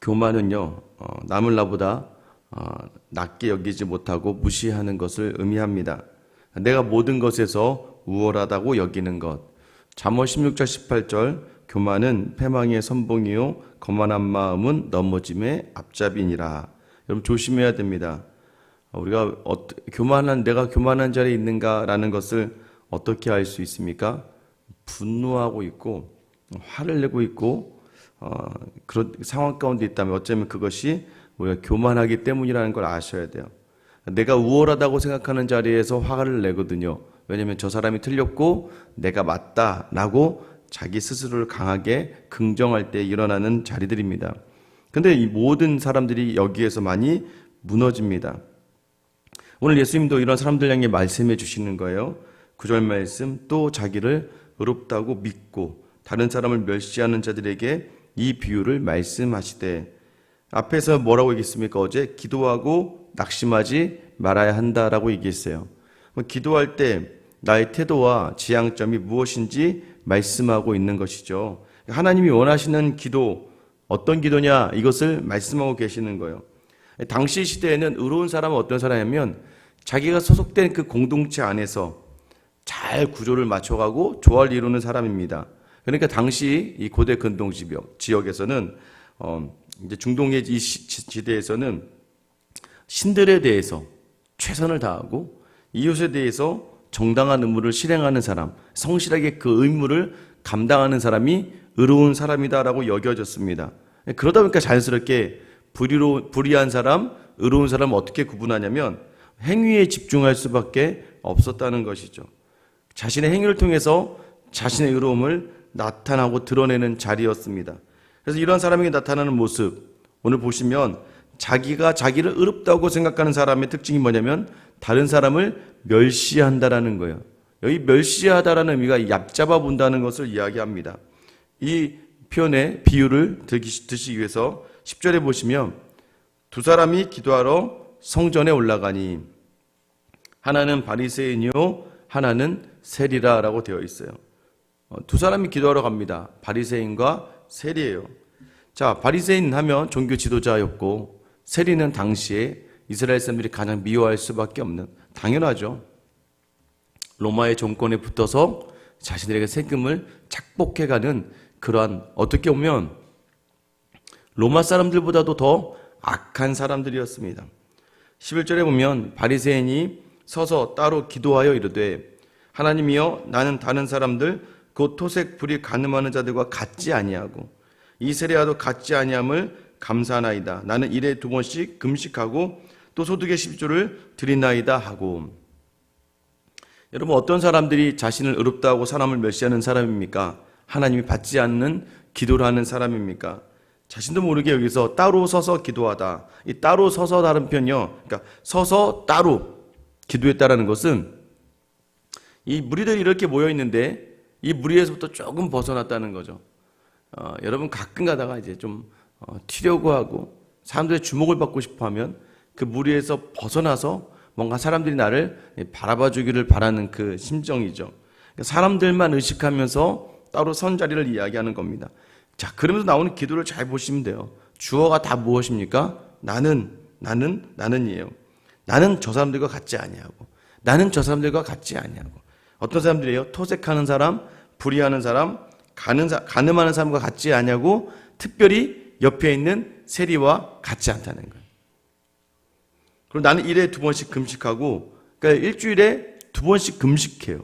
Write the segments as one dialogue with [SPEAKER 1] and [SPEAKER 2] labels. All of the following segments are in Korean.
[SPEAKER 1] 교만은요, 어, 남을 나보다 어, 낮게 여기지 못하고 무시하는 것을 의미합니다. 내가 모든 것에서 우월하다고 여기는 것. 잠언 16절 18절 교만은 패망의 선봉이요 거만한 마음은 넘어짐의 앞잡이니라. 여러분 조심해야 됩니다. 우리가 어, 교만한 내가 교만한 자리에 있는가라는 것을 어떻게 알 수 있습니까? 분노하고 있고 화를 내고 있고 어, 그런 상황 가운데 있다면 어쩌면 그것이 우리가 교만하기 때문이라는 걸 아셔야 돼요. 내가 우월하다고 생각하는 자리에서 화를 내거든요. 왜냐하면 저 사람이 틀렸고 내가 맞다라고 자기 스스로를 강하게 긍정할 때 일어나는 자리들입니다. 근데 이 모든 사람들이 여기에서 많이 무너집니다. 오늘 예수님도 이런 사람들 향해 말씀해 주시는 거예요. 구절 말씀 또 자기를 의롭다고 믿고 다른 사람을 멸시하는 자들에게 이 비유를 말씀하시되 앞에서 뭐라고 얘기했습니까? 어제 기도하고 낙심하지 말아야 한다라고 얘기했어요. 기도할 때 나의 태도와 지향점이 무엇인지 말씀하고 있는 것이죠. 하나님이 원하시는 기도 어떤 기도냐 이것을 말씀하고 계시는 거예요. 당시 시대에는 의로운 사람은 어떤 사람이냐면 자기가 소속된 그 공동체 안에서 잘 구조를 맞춰가고 조화를 이루는 사람입니다. 그러니까 당시 이 고대 근동 지역 지역에서는 어 이제 중동의 이 지대에서는 신들에 대해서 최선을 다하고 이웃에 대해서 정당한 의무를 실행하는 사람, 성실하게 그 의무를 감당하는 사람이 의로운 사람이다라고 여겨졌습니다. 그러다 보니까 자연스럽게 불의로, 불의한 사람, 의로운 사람을 어떻게 구분하냐면 행위에 집중할 수밖에 없었다는 것이죠. 자신의 행위를 통해서 자신의 의로움을 나타나고 드러내는 자리였습니다. 그래서 이런 사람에게 나타나는 모습, 오늘 보시면 자기가 자기를 의롭다고 생각하는 사람의 특징이 뭐냐면 다른 사람을 멸시한다라는 거예요. 여기 멸시하다라는 의미가 얕잡아 본다는 것을 이야기합니다. 이 표현의 비유를 드시기 위해서 10절에 보시면 두 사람이 기도하러 성전에 올라가니 하나는 바리새인이요 하나는 세리라라고 되어 있어요. 어, 두 사람이 기도하러 갑니다. 바리새인과 세리예요. 자, 바리새인 하면 종교 지도자였고 세리는 당시에 이스라엘 사람들이 가장 미워할 수밖에 없는 당연하죠. 로마의 정권에 붙어서 자신들에게 세금을 착복해가는 그러한 어떻게 보면 로마 사람들보다도 더 악한 사람들이었습니다. 11절에 보면 바리새인이 서서 따로 기도하여 이르되 하나님이여 나는 다른 사람들 곧 토색 불이 가늠하는 자들과 같지 아니하고 이 세례와도 같지 아니함을 감사하나이다. 나는 일에 두 번씩 금식하고 또 소득의 10조를 드리나이다 하고 여러분 어떤 사람들이 자신을 의롭다고 사람을 멸시하는 사람입니까? 하나님이 받지 않는 기도를 하는 사람입니까? 자신도 모르게 여기서 따로 서서 기도하다. 이 따로 서서 다른 편이요. 그러니까 서서 따로 기도했다라는 것은 이 무리들이 이렇게 모여 있는데 이 무리에서부터 조금 벗어났다는 거죠. 어, 여러분 가끔 가다가 이제 좀 어, 튀려고 하고 사람들의 주목을 받고 싶어 하면 그 무리에서 벗어나서 뭔가 사람들이 나를 바라봐 주기를 바라는 그 심정이죠. 그러니까 사람들만 의식하면서 따로 선 자리를 이야기하는 겁니다. 자, 그러면서 나오는 기도를 잘 보시면 돼요. 주어가 다 무엇입니까? 나는, 나는, 나는이에요. 나는 저 사람들과 같지 아니하고, 나는 저 사람들과 같지 아니하고. 어떤 사람들이에요? 토색하는 사람, 불의하는 사람, 가는, 가늠하는 사람과 같지 아니하고, 특별히 옆에 있는 세리와 같지 않다는 거예요. 그리고 나는 일에 두 번씩 금식하고, 그러니까 일주일에 두 번씩 금식해요.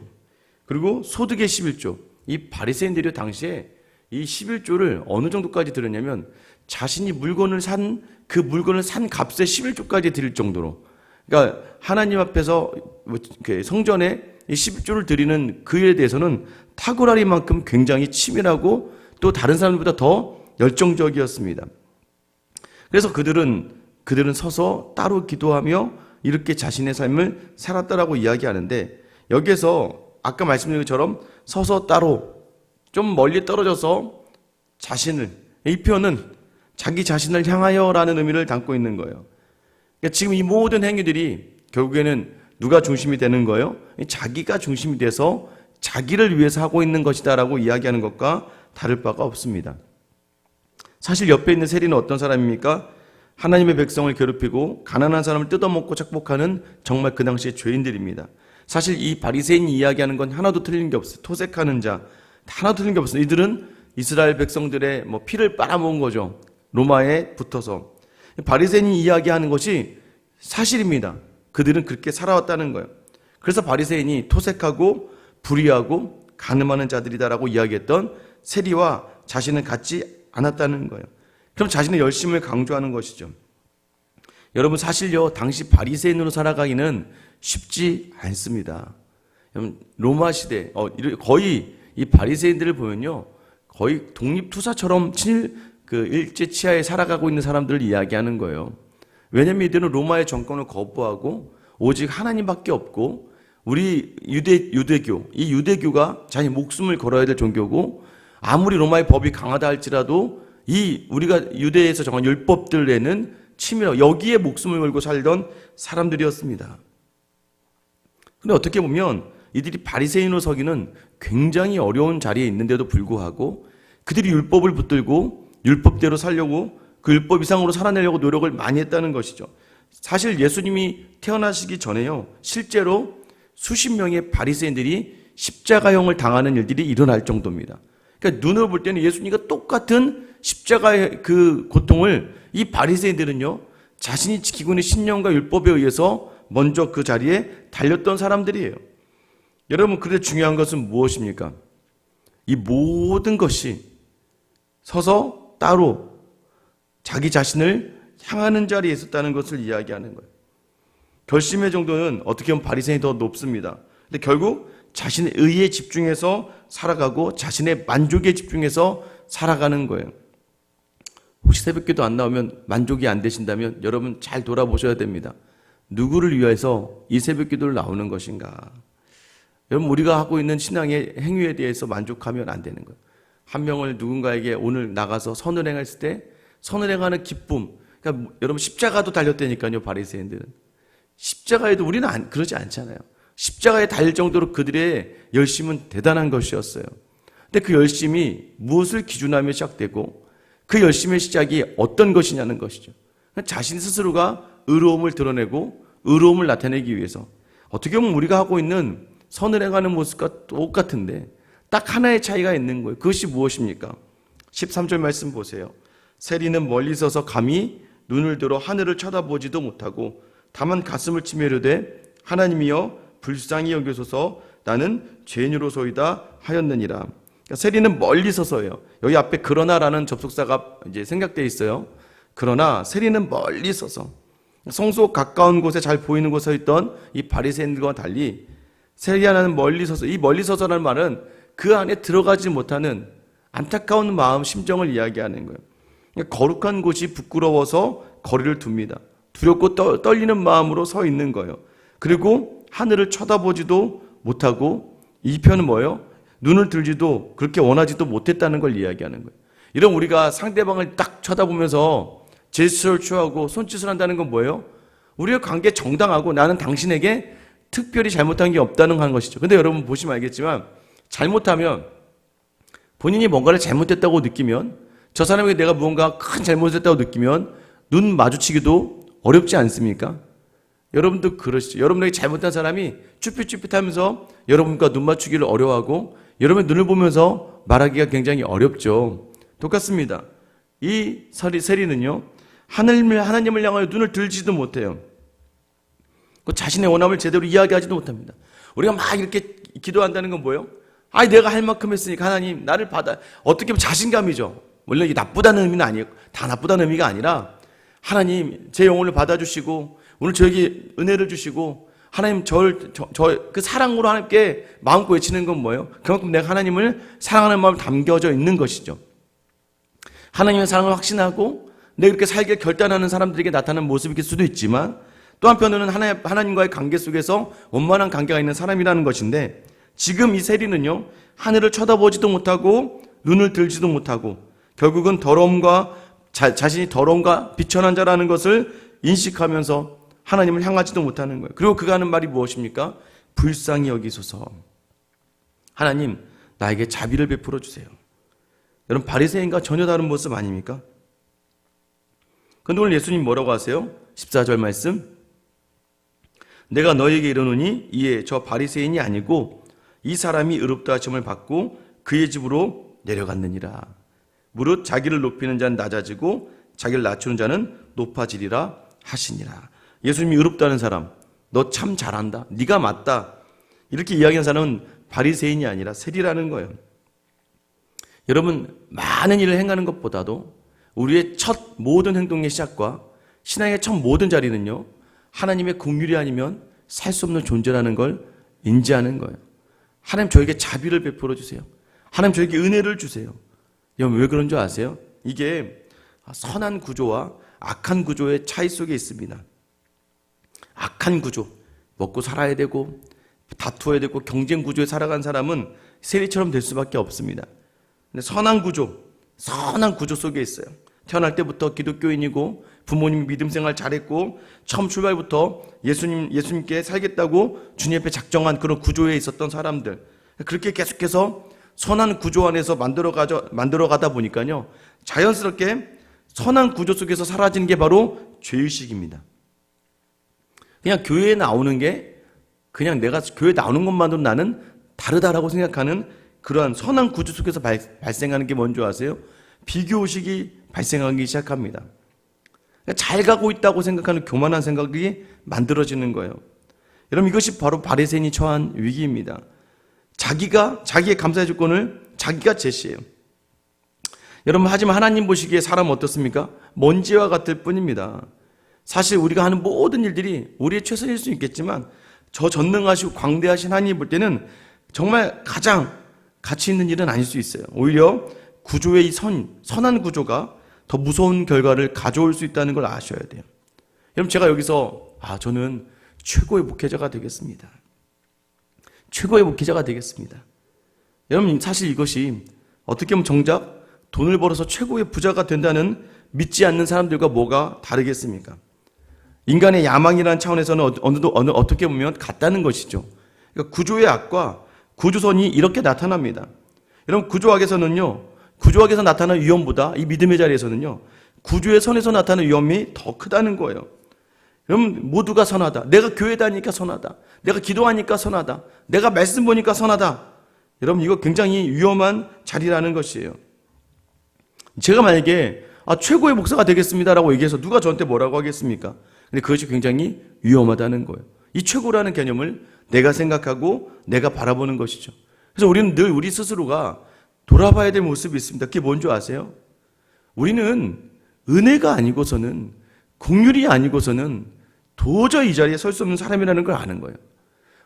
[SPEAKER 1] 그리고 소득의 11조. 이 바리새인들이 당시에 이 11조를 어느 정도까지 들었냐면 자신이 물건을 산 그 물건을 산 값의 11조까지 드릴 정도로 그러니까 하나님 앞에서 뭐 성전에 이 11조를 드리는 그 일에 대해서는 탁월하리만큼 굉장히 치밀하고 또 다른 사람들보다 더 열정적이었습니다. 그래서 그들은 그들은 서서 따로 기도하며 이렇게 자신의 삶을 살았다라고 이야기하는데 여기에서 아까 말씀드린 것처럼 서서 따로 좀 멀리 떨어져서 자신을 이 표현은 자기 자신을 향하여라는 의미를 담고 있는 거예요. 그러니까 지금 이 모든 행위들이 결국에는 누가 중심이 되는 거예요? 자기가 중심이 돼서 자기를 위해서 하고 있는 것이다라고 이야기하는 것과 다를 바가 없습니다. 사실 옆에 있는 세리는 어떤 사람입니까? 하나님의 백성을 괴롭히고 가난한 사람을 뜯어먹고 착복하는 정말 그 당시의 죄인들입니다. 사실 이 바리새인 이야기하는 건 하나도 틀린 게 없어요. 토색하는 자 하나도 틀린 게 없어요. 이들은 이스라엘 백성들의 뭐 피를 빨아먹은 거죠. 로마에 붙어서 바리새인이 이야기하는 것이 사실입니다. 그들은 그렇게 살아왔다는 거예요. 그래서 바리새인이 토색하고 불의하고 가늠하는 자들이다라고 이야기했던 세리와 자신은 같지 않았다는 거예요. 그럼 자신의 열심을 강조하는 것이죠. 여러분 사실요 당시 바리새인으로 살아가기는 쉽지 않습니다. 로마 시대 어, 거의 이 바리새인들을 보면요 거의 독립투사처럼 친일 그 일제 치하에 살아가고 있는 사람들을 이야기하는 거예요. 왜냐면 이들은 로마의 정권을 거부하고 오직 하나님밖에 없고 우리 유대 유대교 이 유대교가 자기 목숨을 걸어야 될 종교고 아무리 로마의 법이 강하다 할지라도 이 우리가 유대에서 정한 율법들에는 치밀어 여기에 목숨을 걸고 살던 사람들이었습니다. 근데 어떻게 보면 이들이 바리새인으로 서기는 굉장히 어려운 자리에 있는데도 불구하고 그들이 율법을 붙들고 율법대로 살려고 그 율법 이상으로 살아내려고 노력을 많이 했다는 것이죠. 사실 예수님이 태어나시기 전에요. 실제로 수십 명의 바리새인들이 십자가형을 당하는 일들이 일어날 정도입니다. 그러니까 눈으로 볼 때는 예수님과 똑같은 십자가의 그 고통을 이 바리새인들은요. 자신이 지키고 있는 신령과 율법에 의해서 먼저 그 자리에 달렸던 사람들이에요. 여러분, 그런데 중요한 것은 무엇입니까? 이 모든 것이 서서 따로 자기 자신을 향하는 자리에 있었다는 것을 이야기하는 거예요. 결심의 정도는 어떻게 보면 바리새인이 더 높습니다. 근데 결국 자신의 의에 집중해서 살아가고 자신의 만족에 집중해서 살아가는 거예요. 혹시 새벽기도 안 나오면 만족이 안 되신다면 여러분 잘 돌아보셔야 됩니다. 누구를 위해서 이 새벽기도를 나오는 것인가? 여러분 우리가 하고 있는 신앙의 행위에 대해서 만족하면 안 되는 거예요. 한 명을 누군가에게 오늘 나가서 선을 행했을 때 선을 행하는 기쁨. 그러니까 여러분 십자가도 달렸다니까요 바리새인들은 십자가에도 우리는 안, 그러지 않잖아요. 십자가에 달릴 정도로 그들의 열심은 대단한 것이었어요. 근데 그 열심이 무엇을 기준하며 시작되고 그 열심의 시작이 어떤 것이냐는 것이죠. 자신 스스로가 의로움을 드러내고 의로움을 나타내기 위해서 어떻게 보면 우리가 하고 있는 선을 행하는 모습과 똑같은데 딱 하나의 차이가 있는 거예요. 그것이 무엇입니까? 13절 말씀 보세요. 세리는 멀리 서서 감히 눈을 들어 하늘을 쳐다보지도 못하고 다만 가슴을 치며 이르되 하나님이여 불쌍히 여기소서 나는 죄인으로소이다 하였느니라. 그러니까 세리는 멀리 서서예요. 여기 앞에 그러나라는 접속사가 이제 생략되어 있어요. 그러나 세리는 멀리 서서 성소 가까운 곳에 잘 보이는 곳에 서 있던 이 바리새인들과 달리 세리 하나는 멀리 서서 이 멀리 서서라는 말은 그 안에 들어가지 못하는 안타까운 마음 심정을 이야기하는 거예요. 그러니까 거룩한 곳이 부끄러워서 거리를 둡니다. 두렵고 떠- 떨리는 마음으로 서 있는 거예요. 그리고 하늘을 쳐다보지도 못하고 이 편은 뭐예요? 눈을 들지도 그렇게 원하지도 못했다는 걸 이야기하는 거예요. 이런 우리가 상대방을 딱 쳐다보면서 제스처를 취하고 손짓을 한다는 건 뭐예요? 우리의 관계 정당하고 나는 당신에게 특별히 잘못한 게 없다는 한 것이죠. 근데 여러분 보시면 알겠지만 잘못하면 본인이 뭔가를 잘못했다고 느끼면 저 사람에게 내가 무언가 큰 잘못했다고 느끼면 눈 마주치기도 어렵지 않습니까? 여러분도 그러시죠. 여러분에게 잘못한 사람이 쭈삣쭈삣하면서 여러분과 눈 맞추기를 어려워하고 여러분의 눈을 보면서 말하기가 굉장히 어렵죠. 똑같습니다. 이 서리, 세리는요, 하나님을, 하나님을 향하여 눈을 들지도 못해요. 그 자신의 원함을 제대로 이야기하지도 못합니다. 우리가 막 이렇게 기도한다는 건 뭐예요? 아니, 내가 할 만큼 했으니까 하나님, 나를 받아. 어떻게 보면 자신감이죠. 물론 이게 나쁘다는 의미는 아니에요. 다 나쁘다는 의미가 아니라, 하나님, 제 영혼을 받아주시고, 오늘 저에게 은혜를 주시고, 하나님, 저를, 저, 저, 그 사랑으로 하나님께 마음껏 외치는 건 뭐예요? 그만큼 내가 하나님을 사랑하는 마음이 담겨져 있는 것이죠. 하나님의 사랑을 확신하고 내가 이렇게 살길 결단하는 사람들에게 나타나는 모습일 수도 있지만 또 한편으로는 하나님, 하나님과의 관계 속에서 원만한 관계가 있는 사람이라는 것인데 지금 이 세리는요 하늘을 쳐다보지도 못하고 눈을 들지도 못하고 결국은 더러움과 자, 자신이 더러움과 비천한 자라는 것을 인식하면서 하나님을 향하지도 못하는 거예요. 그리고 그가 하는 말이 무엇입니까? 불쌍히 여기소서. 하나님 나에게 자비를 베풀어 주세요. 여러분 바리새인과 전혀 다른 모습 아닙니까? 근데 오늘 예수님 뭐라고 하세요? 14절 말씀. 내가 너에게 이르노니 이에 저 바리새인이 아니고 이 사람이 의롭다 하심을 받고 그의 집으로 내려갔느니라. 무릇 자기를 높이는 자는 낮아지고 자기를 낮추는 자는 높아지리라 하시니라. 예수님이 의롭다는 사람, 너 참 잘한다. 네가 맞다. 이렇게 이야기하는 사람은 바리새인이 아니라 세리라는 거예요. 여러분 많은 일을 행하는 것보다도 우리의 첫 모든 행동의 시작과 신앙의 첫 모든 자리는요. 하나님의 국률이 아니면 살 수 없는 존재라는 걸 인지하는 거예요. 하나님 저에게 자비를 베풀어 주세요. 하나님 저에게 은혜를 주세요. 여러분 왜 그런 줄 아세요? 이게 선한 구조와 악한 구조의 차이 속에 있습니다. 악한 구조, 먹고 살아야 되고 다투어야 되고 경쟁 구조에 살아간 사람은 세리처럼 될 수밖에 없습니다. 근데 선한 구조, 선한 구조 속에 있어요. 태어날 때부터 기독교인이고 부모님 믿음 생활 잘했고 처음 출발부터 예수님 예수님께 살겠다고 주님 앞에 작정한 그런 구조에 있었던 사람들 그렇게 계속해서 선한 구조 안에서 만들어 가져 만들어 가다 보니까요 자연스럽게 선한 구조 속에서 사라지는 게 바로 죄의식입니다. 그냥 교회에 나오는 게 그냥 내가 교회 나오는 것만으로 나는 다르다라고 생각하는 그러한 선한 구조 속에서 발, 발생하는 게 뭔지 아세요? 비교의식이 발생하기 시작합니다. 잘 가고 있다고 생각하는 교만한 생각이 만들어지는 거예요. 여러분 이것이 바로 바리새인이 처한 위기입니다. 자기가 자기의 감사의 조건을 자기가 제시해요. 여러분 하지만 하나님 보시기에 사람 어떻습니까? 먼지와 같을 뿐입니다. 사실 우리가 하는 모든 일들이 우리의 최선일 수 있겠지만 저 전능하시고 광대하신 하나님 볼 때는 정말 가장 가치 있는 일은 아닐 수 있어요. 오히려 구조의 이 선, 선한 구조가 더 무서운 결과를 가져올 수 있다는 걸 아셔야 돼요. 여러분 제가 여기서 아 저는 최고의 목회자가 되겠습니다. 최고의 목회자가 되겠습니다. 여러분 사실 이것이 어떻게 보면 정작 돈을 벌어서 최고의 부자가 된다는 믿지 않는 사람들과 뭐가 다르겠습니까? 인간의 야망이라는 차원에서는 어느, 어느, 어떻게 보면 같다는 것이죠. 그러니까 구조의 악과 구조선이 이렇게 나타납니다. 여러분 구조학에서는요. 구조학에서 나타나는 위험보다 이 믿음의 자리에서는요. 구조의 선에서 나타나는 위험이 더 크다는 거예요. 여러분 모두가 선하다. 내가 교회 다니니까 선하다. 내가 기도하니까 선하다. 내가 말씀 보니까 선하다. 여러분 이거 굉장히 위험한 자리라는 것이에요. 제가 만약에 아, 최고의 목사가 되겠습니다라고 얘기해서 누가 저한테 뭐라고 하겠습니까? 근데 그것이 굉장히 위험하다는 거예요. 이 최고라는 개념을 내가 생각하고 내가 바라보는 것이죠. 그래서 우리는 늘 우리 스스로가 돌아봐야 될 모습이 있습니다. 그게 뭔지 아세요? 우리는 은혜가 아니고서는 공률이 아니고서는 도저히 이 자리에 설 수 없는 사람이라는 걸 아는 거예요.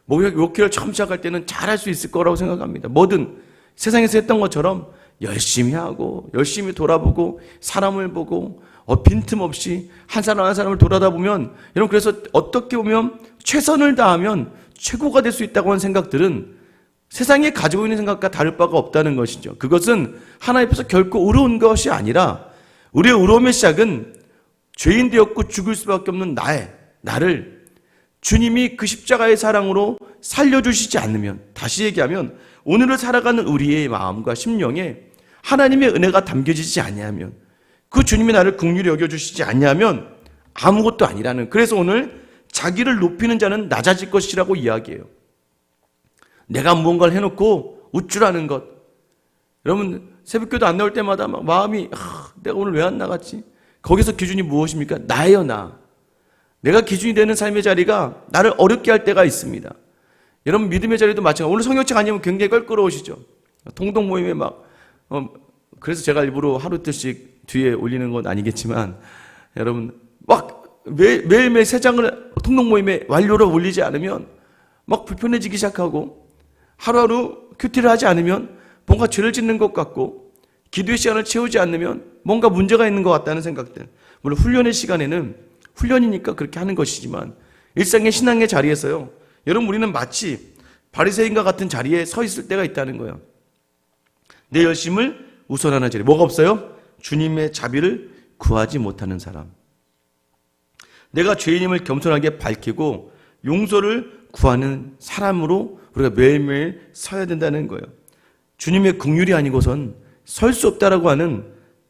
[SPEAKER 1] 목회를 처음 시작할 때는 잘할 수 있을 거라고 생각합니다. 뭐든 세상에서 했던 것처럼 열심히 하고 열심히 돌아보고 사람을 보고 어, 빈틈없이 한 사람 한 사람을 돌아다 보면 여러분 그래서 어떻게 보면 최선을 다하면 최고가 될 수 있다고 하는 생각들은 세상에 가지고 있는 생각과 다를 바가 없다는 것이죠. 그것은 하나님 앞에서 결코 의로운 것이 아니라 우리의 의로움의 시작은 죄인 되었고 죽을 수밖에 없는 나의 나를 주님이 그 십자가의 사랑으로 살려주시지 않으면 다시 얘기하면 오늘을 살아가는 우리의 마음과 심령에 하나님의 은혜가 담겨지지 아니하면 그 주님이 나를 국률이 여겨주시지 않냐면 아무것도 아니라는 그래서 오늘 자기를 높이는 자는 낮아질 것이라고 이야기해요. 내가 무언가를 해놓고 우쭐하는 것. 여러분 새벽교도 안 나올 때마다 막 마음이 아, 내가 오늘 왜 안 나갔지? 거기서 기준이 무엇입니까? 나예요 나. 내가 기준이 되는 삶의 자리가 나를 어렵게 할 때가 있습니다. 여러분 믿음의 자리도 마찬가지. 오늘 성경책 아니면 굉장히 껄끄러우시죠. 통동 모임에 막 어, 그래서 제가 일부러 하루 뜻씩 뒤에 올리는 건 아니겠지만 여러분 막 매, 매일매일 세 장을 통동 모임에 완료로 올리지 않으면 막 불편해지기 시작하고 하루하루 큐티를 하지 않으면 뭔가 죄를 짓는 것 같고 기도의 시간을 채우지 않으면 뭔가 문제가 있는 것 같다는 생각들. 물론 훈련의 시간에는 훈련이니까 그렇게 하는 것이지만 일상의 신앙의 자리에서요. 여러분 우리는 마치 바리새인과 같은 자리에 서 있을 때가 있다는 거예요. 내 열심을 우선하는 자리. 뭐가 없어요? 주님의 자비를 구하지 못하는 사람. 내가 죄인임을 겸손하게 밝히고 용서를 구하는 사람으로 우리가 매일매일 서야 된다는 거예요. 주님의 긍휼이 아니고선 설 수 없다라고 하는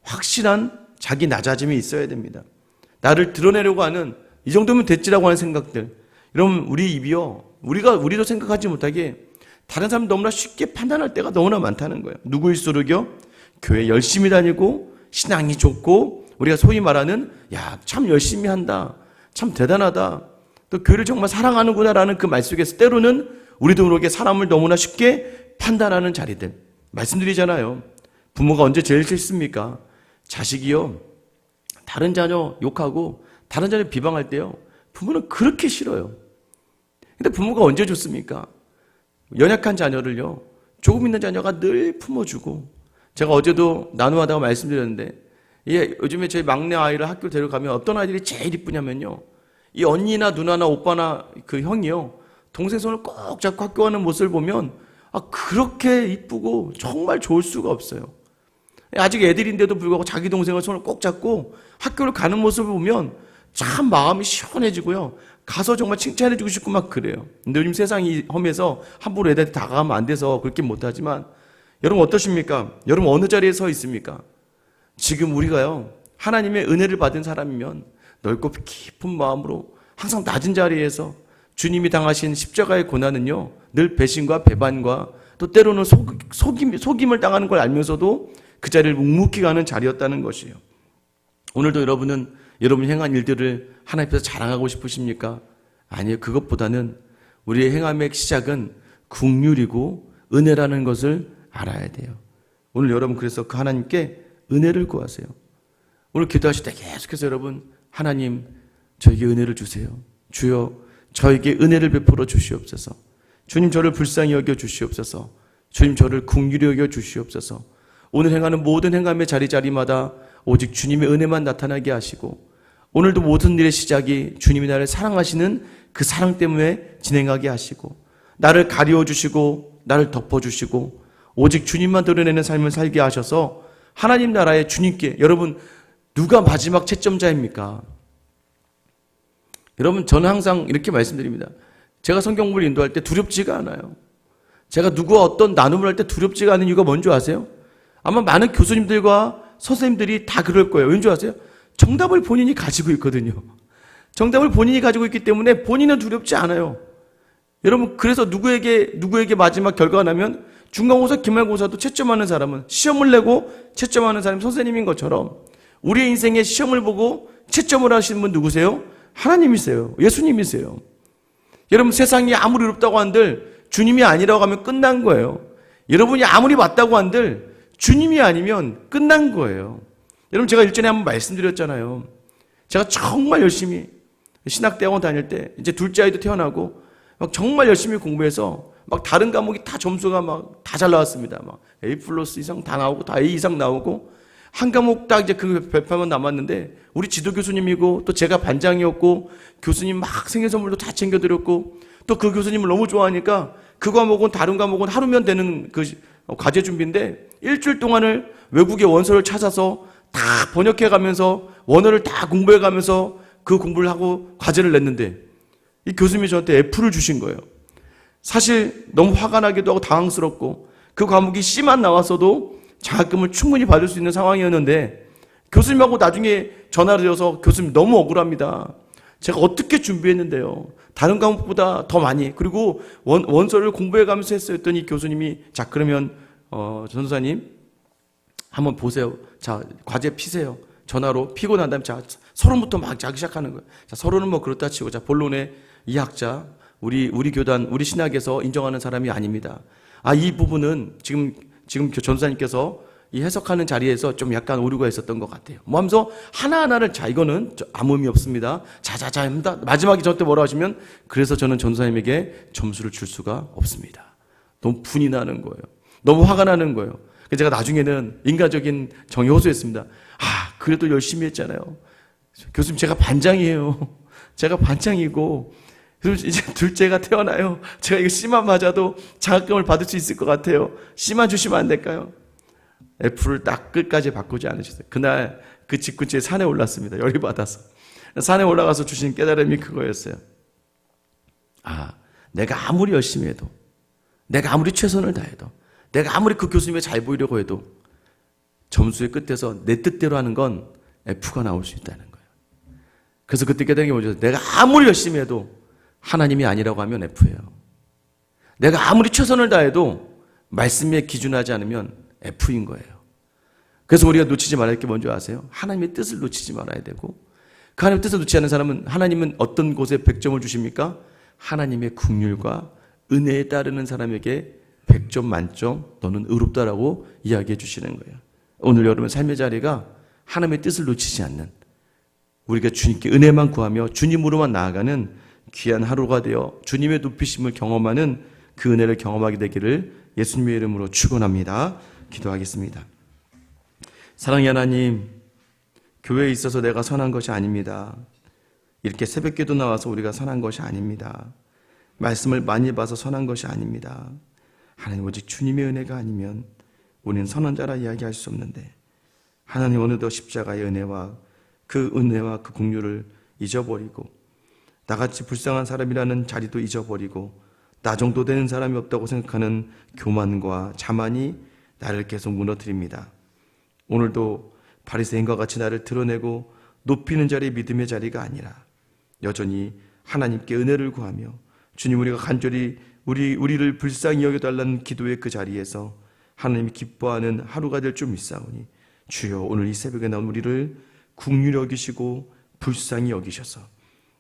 [SPEAKER 1] 확실한 자기 낮아짐이 있어야 됩니다. 나를 드러내려고 하는 이 정도면 됐지라고 하는 생각들. 여러분 우리 입이요. 우리가 우리도 생각하지 못하게 다른 사람 너무나 쉽게 판단할 때가 너무나 많다는 거예요. 누구일수록요? 교회 열심히 다니고 신앙이 좋고 우리가 소위 말하는 야 참 열심히 한다. 참 대단하다. 또 교회를 정말 사랑하는구나라는 그 말 속에서 때로는 우리도 모르게 사람을 너무나 쉽게 판단하는 자리들 말씀드리잖아요. 부모가 언제 제일 싫습니까? 자식이요. 다른 자녀 욕하고 다른 자녀 비방할 때요. 부모는 그렇게 싫어요. 근데 부모가 언제 좋습니까? 연약한 자녀를요. 조금 있는 자녀가 늘 품어주고 제가 어제도 나누하다가 말씀드렸는데 예, 요즘에 저희 막내 아이를 학교 데려가면 어떤 아이들이 제일 이쁘냐면요. 이 언니나 누나나 오빠나 그 형이요. 동생 손을 꼭 잡고 학교 가는 모습을 보면 아, 그렇게 이쁘고 정말 좋을 수가 없어요. 아직 애들인데도 불구하고 자기 동생을 손을 꼭 잡고 학교를 가는 모습을 보면 참 마음이 시원해지고요. 가서 정말 칭찬해주고 싶고 막 그래요. 근데 요즘 세상이 험해서 함부로 애들한테 다가가면 안 돼서 그렇게 못하지만 여러분 어떠십니까? 여러분 어느 자리에 서 있습니까? 지금 우리가요. 하나님의 은혜를 받은 사람이면 넓고 깊은 마음으로 항상 낮은 자리에서 주님이 당하신 십자가의 고난은요. 늘 배신과 배반과 또 때로는 속, 속임, 속임을 당하는 걸 알면서도 그 자리를 묵묵히 가는 자리였다는 것이에요. 오늘도 여러분은 여러분이 행한 일들을 하나님 앞에서 자랑하고 싶으십니까? 아니요. 그것보다는 우리의 행함의 시작은 국률이고 은혜라는 것을 알아야 돼요. 오늘 여러분 그래서 그 하나님께 은혜를 구하세요. 오늘 기도하실 때 계속해서 여러분 하나님 저에게 은혜를 주세요. 주여 저에게 은혜를 베풀어 주시옵소서. 주님 저를 불쌍히 여겨 주시옵소서. 주님 저를 궁휼히 여겨 주시옵소서. 오늘 행하는 모든 행함의 자리자리마다 오직 주님의 은혜만 나타나게 하시고 오늘도 모든 일의 시작이 주님이 나를 사랑하시는 그 사랑 때문에 진행하게 하시고 나를 가리워 주시고 나를 덮어 주시고 오직 주님만 드러내는 삶을 살게 하셔서 하나님 나라의 주님께 여러분 누가 마지막 채점자입니까? 여러분 저는 항상 이렇게 말씀드립니다. 제가 성경 공부를 인도할 때 두렵지가 않아요. 제가 누구와 어떤 나눔을 할 때 두렵지가 않은 이유가 뭔지 아세요? 아마 많은 교수님들과 선생님들이 다 그럴 거예요. 왠지 아세요? 정답을 본인이 가지고 있거든요. 정답을 본인이 가지고 있기 때문에 본인은 두렵지 않아요. 여러분 그래서 누구에게 누구에게 마지막 결과가 나면 중간고사, 기말고사도 채점하는 사람은 시험을 내고 채점하는 사람이 선생님인 것처럼 우리의 인생에 시험을 보고 채점을 하시는 분 누구세요? 하나님이세요. 예수님이세요. 여러분 세상이 아무리 어렵다고 한들 주님이 아니라고 하면 끝난 거예요. 여러분이 아무리 맞다고 한들 주님이 아니면 끝난 거예요. 여러분 제가 일전에 한번 말씀드렸잖아요. 제가 정말 열심히 신학대학원 다닐 때 이제 둘째 아이도 태어나고 막 정말 열심히 공부해서 막 다른 과목이 다 점수가 막 다 잘 나왔습니다. 막 A 플러스 이상 다 나오고 다 A 이상 나오고 한 과목 딱 이제 그 발표만 남았는데 우리 지도 교수님이고 또 제가 반장이었고 교수님 막 생일 선물도 다 챙겨드렸고 또 그 교수님을 너무 좋아하니까 그 과목은 다른 과목은 하루면 되는 그 과제 준비인데 일주일 동안을 외국의 원서를 찾아서 다 번역해 가면서 원어를 다 공부해 가면서 그 공부를 하고 과제를 냈는데 이 교수님이 저한테 F를 주신 거예요. 사실 너무 화가 나기도 하고 당황스럽고 그 과목이 C만 나왔어도 장학금을 충분히 받을 수 있는 상황이었는데 교수님하고 나중에 전화를 드려서 교수님 너무 억울합니다. 제가 어떻게 준비했는데요. 다른 과목보다 더 많이 그리고 원, 원서를 공부해 가면서 했어요. 했더니 교수님이 자 그러면 어, 전도사님 한번 보세요. 자 과제 피세요. 전화로 피고 난 다음에 자 서론부터 막 자기 시작하는 거예요. 자 서론은 뭐 그렇다 치고 자 본론에 이 학자 우리 우리 교단 우리 신학에서 인정하는 사람이 아닙니다. 아 이 부분은 지금 지금 전도사님께서 이 해석하는 자리에서 좀 약간 오류가 있었던 것 같아요. 뭐 하면서 하나하나를 자 이거는 아무 의미 없습니다. 자자자 합니다. 마지막에 저때 뭐라고 하시면 그래서 저는 전도사님에게 점수를 줄 수가 없습니다. 너무 분이 나는 거예요. 너무 화가 나는 거예요. 그래서 제가 나중에는 인간적인 정의 호소했습니다. 아 그래도 열심히 했잖아요. 교수님 제가 반장이에요. 제가 반장이고 이제 둘째가 태어나요. 제가 이거 C만 맞아도 장학금을 받을 수 있을 것 같아요. C만 주시면 안 될까요? F를 딱 끝까지 바꾸지 않으셨어요. 그날 그 집 근처에 산에 올랐습니다. 열이 받아서. 산에 올라가서 주신 깨달음이 그거였어요. 아, 내가 아무리 열심히 해도, 내가 아무리 최선을 다해도, 내가 아무리 그 교수님에 잘 보이려고 해도, 점수의 끝에서 내 뜻대로 하는 건 F가 나올 수 있다는 거예요. 그래서 그때 깨달은 게 뭐죠? 내가 아무리 열심히 해도 하나님이 아니라고 하면 F예요. 내가 아무리 최선을 다해도 말씀에 기준하지 않으면 F인 거예요. 그래서 우리가 놓치지 말아야 할 게 뭔지 아세요? 하나님의 뜻을 놓치지 말아야 되고 그 하나님의 뜻을 놓지 않는 사람은 하나님은 어떤 곳에 100점을 주십니까? 하나님의 국률과 은혜에 따르는 사람에게 100점 만점 너는 의롭다라고 이야기해 주시는 거예요. 오늘 여러분의 삶의 자리가 하나님의 뜻을 놓치지 않는 우리가 주님께 은혜만 구하며 주님으로만 나아가는 귀한 하루가 되어 주님의 높이심을 경험하는 그 은혜를 경험하게 되기를 예수님의 이름으로 축원합니다. 기도하겠습니다. 사랑의 하나님, 교회에 있어서 내가 선한 것이 아닙니다. 이렇게 새벽 기도 나와서 우리가 선한 것이 아닙니다. 말씀을 많이 봐서 선한 것이 아닙니다. 하나님 오직 주님의 은혜가 아니면 우리는 선한 자라 이야기할 수 없는데 하나님 어느덧 십자가의 은혜와 그 은혜와 그 국류를 잊어버리고 나같이 불쌍한 사람이라는 자리도 잊어버리고 나 정도 되는 사람이 없다고 생각하는 교만과 자만이 나를 계속 무너뜨립니다. 오늘도 바리새인과 같이 나를 드러내고 높이는 자리 믿음의 자리가 아니라 여전히 하나님께 은혜를 구하며 주님 우리가 간절히 우리 우리를 불쌍히 여겨 달라는 기도의 그 자리에서 하나님이 기뻐하는 하루가 될 줄 믿사오니 주여 오늘 이 새벽에 나온 우리를 국률 여기시고 불쌍히 여기셔서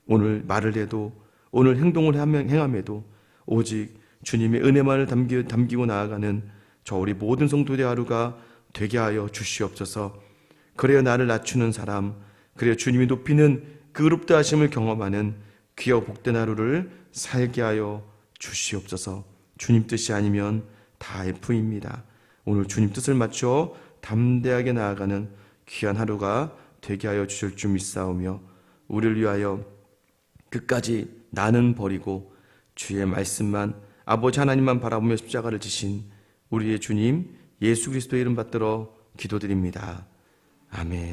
[SPEAKER 1] 오늘 말을 해도 오늘 행동을 행함에도 오직 주님의 은혜만을 담기, 담기고 나아가는 저 우리 모든 성도의 하루가 되게 하여 주시옵소서. 그래야 나를 낮추는 사람, 그래야 주님이 높이는 그 의롭다 하심을 경험하는 귀여 복된 하루를 살게 하여 주시옵소서. 주님 뜻이 아니면 다 F입니다. 오늘 주님 뜻을 맞춰 담대하게 나아가는 귀한 하루가 되게 하여 주실 줄 믿사오며 우리를 위하여 끝까지 나는 버리고 주의 말씀만 아버지 하나님만 바라보며 십자가를 지신 우리의 주님 예수 그리스도의 이름 받들어 기도드립니다. 아멘.